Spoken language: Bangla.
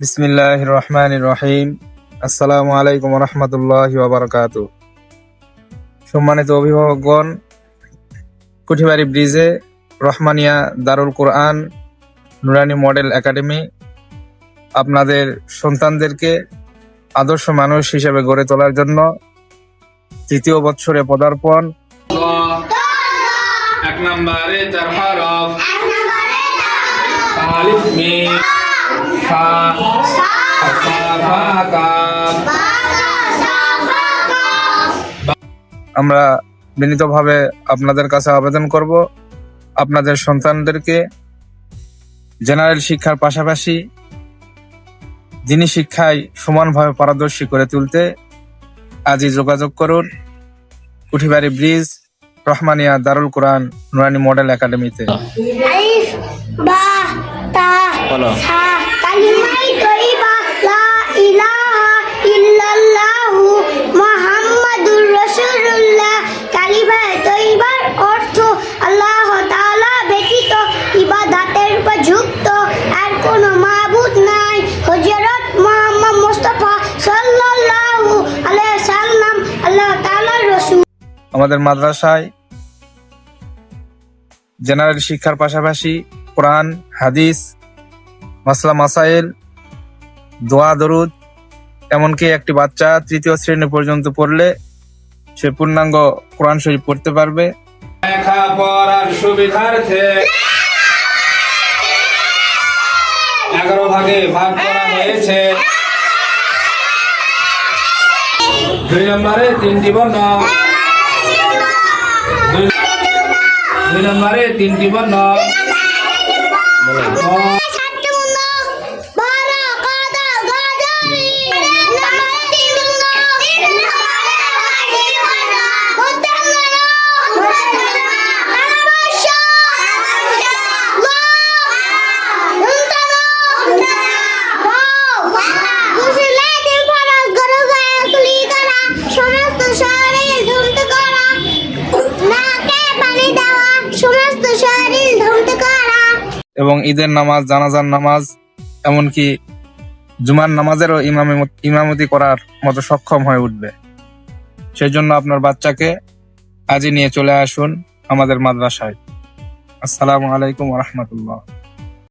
বিসমিল্লাহ রহমান রহিম আসসালামু আলাইকুম রহমতুল্লাহ বারকাত সম্মানিত অভিভাবকগণ, কুঠিবাড়ি ব্রিজে রহমানিয়া দারুল কোরআন নুরানি মডেল একাডেমি আপনাদের সন্তানদেরকে আদর্শ মানুষ হিসেবে গড়ে তোলার জন্য তৃতীয় বৎসরে পদার্পণ। এক নম্বরে হরফ। আলিফ মিম। সা আমরা বিনীতভাবে আপনাদের কাছে আবেদন করব। আপনাদের সন্তানদেরকে জেনারেল শিক্ষার পাশাপাশি যিনি শিক্ষায় সমানভাবে পারদর্শী করে তুলতে আজই যোগাযোগ করুন। কুঠিবাড়ি ব্রিজ রহমানিয়া দারুল কোরআন নুরানি মডেল একাডেমিতে। আমাদের মাদ্রাসায় জেনারেল শিক্ষার পাশাপাশি কোরআন হাদিস মাসলা মাসাইল, দোয়া, দরুদ, এমনকি একটি বাচ্চা তৃতীয় শ্রেণি পর্যন্ত পড়লে সে পূর্ণাঙ্গ কোরআন শরীফ পড়তে পারবে। দুই নম্বরে তিনটি বর্ণ। দুই নম্বরে তিনটি বর্ণ। এবং ঈদের নামাজ, জানাজার নামাজ, এমনকি জুমার নামাজেরও ইমামে ইমামতি করার মতো সক্ষম হয়ে উঠবে। সেই জন্য আপনার বাচ্চাকে আজই নিয়ে চলে আসুন আমাদের মাদ্রাসায়। আসসালামু আলাইকুম রহমতুল্লাহ।